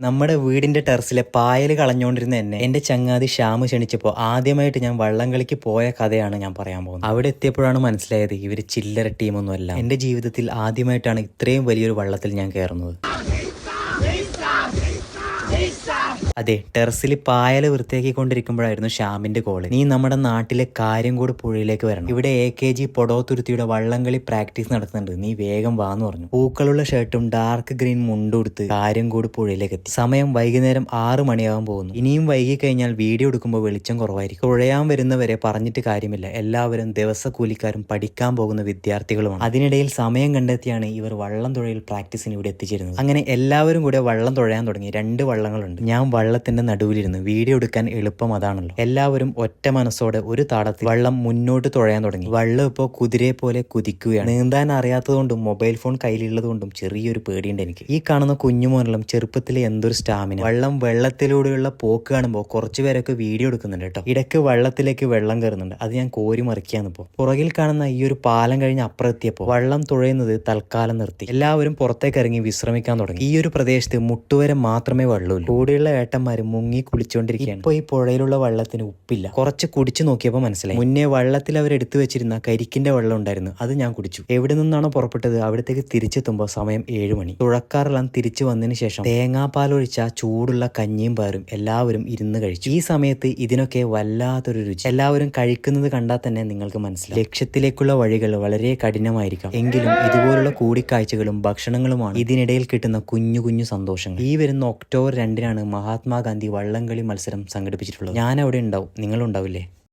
നമ്മുടെ വീടിന്റെ ടെറസിലെ പായൽ കളഞ്ഞുകൊണ്ടിരുന്ന എന്നെ എന്റെ ചങ്ങാതി ശ്യാമ് ക്ഷണിച്ചപ്പോൾ ആദ്യമായിട്ട് ഞാൻ വള്ളംകളിക്ക് പോയ കഥയാണ് ഞാൻ പറയാൻ പോകുന്നത്. അവിടെ എത്തിയപ്പോഴാണ് മനസ്സിലായത് ഇവർ ചില്ലറ ടീമൊന്നുമല്ല. എന്റെ ജീവിതത്തിൽ ആദ്യമായിട്ടാണ് ഇത്രയും വലിയൊരു വള്ളത്തിൽ ഞാൻ കയറുന്നത്. അതെ ടെറസിൽ പായൽ വൃത്തിയാക്കിക്കൊണ്ടിരിക്കുമ്പോഴായിരുന്നു ശ്യാമിന്റെ കോൾ നീ നമ്മുടെ നാട്ടിലെ കാര്യംകൂട് പുഴയിലേക്ക് വരണം. ഇവിടെ എ കെ ജി പൊടോത്തുരുത്തിയുടെ വള്ളംകളി പ്രാക്ടീസ് നടത്തുന്നുണ്ട്. നീ വേഗം വാന്ന് പറഞ്ഞു. പൂക്കളുള്ള ഷർട്ടും ഡാർക്ക് ഗ്രീൻ മുണ്ടുടുത്ത് കാര്യംകൂട് പുഴയിലേക്ക് എത്തി സമയം വൈകുന്നേരം ആറ് മണിയാവാൻ പോകുന്നു. ഇനിയും വൈകി കഴിഞ്ഞാൽ വീഡിയോ എടുക്കുമ്പോൾ വെളിച്ചം കുറവായിരിക്കും. തുഴയാൻ വരുന്നവരെ പറഞ്ഞിട്ട് കാര്യമില്ല. എല്ലാവരും ദിവസക്കൂലിക്കാരും പഠിക്കാൻ പോകുന്ന വിദ്യാർത്ഥികളുമാണ്. അതിനിടയിൽ സമയം കണ്ടെത്തിയാണ് ഇവർ വള്ളം തുഴയിൽ പ്രാക്ടീസിന് ഇവിടെ എത്തിച്ചിരുന്നത്. അങ്ങനെ എല്ലാവരും കൂടെ വള്ളം തുഴയാൻ തുടങ്ങി. രണ്ട് വള്ളങ്ങളുണ്ട്. ഞാൻ വള്ളത്തിന്റെ നടുവിലിരുന്ന് വീഡിയോ എടുക്കാൻ എളുപ്പം അതാണല്ലോ. എല്ലാവരും ഒറ്റ മനസ്സോടെ ഒരു താടത്തിൽ വള്ളം മുന്നോട്ട് തുഴയാൻ തുടങ്ങി. വള്ളം ഇപ്പോൾ കുതിരയെ പോലെ കുതിക്കുകയാണ്. നീന്താൻ അറിയാത്തതുകൊണ്ടും മൊബൈൽ ഫോൺ കയ്യിലുള്ളതുകൊണ്ടും ചെറിയൊരു പേടിയുണ്ട് എനിക്ക്. ഈ കാണുന്ന കുഞ്ഞുമോനെല്ലാം ചെറുപ്പത്തിലെ എന്തൊരു സ്റ്റാമിന. വള്ളം വെള്ളത്തിലൂടെയുള്ള പോക്ക് കാണുമ്പോൾ കുറച്ചു പേരൊക്കെ വീഡിയോ എടുക്കുന്നുണ്ട് കേട്ടോ. ഇടയ്ക്ക് വെള്ളത്തിലേക്ക് വെള്ളം കയറുന്നുണ്ട്. അത് ഞാൻ കോരി മറിക്കാന്ന് ഇപ്പോൾ പുറകിൽ കാണുന്ന ഈ ഒരു പാലം കഴിഞ്ഞ് അപ്പുറത്തിയപ്പോ വള്ളം തുഴയുന്നത് തൽക്കാലം നിർത്തി. എല്ലാവരും പുറത്തേക്ക് ഇറങ്ങി വിശ്രമിക്കാൻ തുടങ്ങി. ഈ ഒരു പ്രദേശത്ത് മുട്ടുവരെ മാത്രമേ വെള്ളമുള്ളൂ. കൂടെയുള്ള ഏട്ടന്മാര് മുങ്ങി കുളിച്ചുകൊണ്ടിരിക്കുകയാണ് ഇപ്പോൾ ഈ പുഴയിലുള്ള വെള്ളത്തിന് ഉപ്പില്ല. കുറച്ച് കുടിച്ചു നോക്കിയപ്പോൾ മനസ്സിലായി. മുന്നേ വെള്ളത്തിൽ അവർ എടുത്തു വെച്ചിരുന്ന കരിക്കിന്റെ വെള്ളം ഉണ്ടായിരുന്നു. അത് ഞാൻ കുടിച്ചു. എവിടെ നിന്നാണോ പുറപ്പെട്ടത് അവിടത്തേക്ക് തിരിച്ചെത്തുമ്പോൾ സമയം ഏഴ് മണി. തുഴക്കാറെല്ലാം തിരിച്ചു വന്നതിന് ശേഷം തേങ്ങാപ്പാലൊഴിച്ച ചൂടുള്ള കഞ്ഞിയും പാറും എല്ലാവരും ഇരുന്ന് കഴിച്ചു. ഈ സമയത്ത് ഇതിനൊക്കെ വല്ലാത്തൊരു രുചി. എല്ലാവരും കഴിക്കുന്നത് കണ്ടാൽ തന്നെ നിങ്ങൾക്ക് മനസ്സിലാവും. ലക്ഷ്യത്തിലേക്കുള്ള വഴികൾ വളരെ കഠിനമായിരിക്കാം. എങ്കിലും ഇതുപോലുള്ള കൂടിക്കാഴ്ചകളും ഭക്ഷണങ്ങളുമാണ് ഇതിനിടയിൽ കിട്ടുന്ന കുഞ്ഞു കുഞ്ഞു സന്തോഷങ്ങൾ. ഈ വരുന്ന ഒക്ടോബർ രണ്ടിനാണ് മഹാത്മാഗാന്ധി വള്ളംകളി മത്സരം സംഘടിപ്പിച്ചിട്ടുള്ളത്? ഞാൻ അവിടെ ഉണ്ടാവും നിങ്ങളുണ്ടാവില്ലേ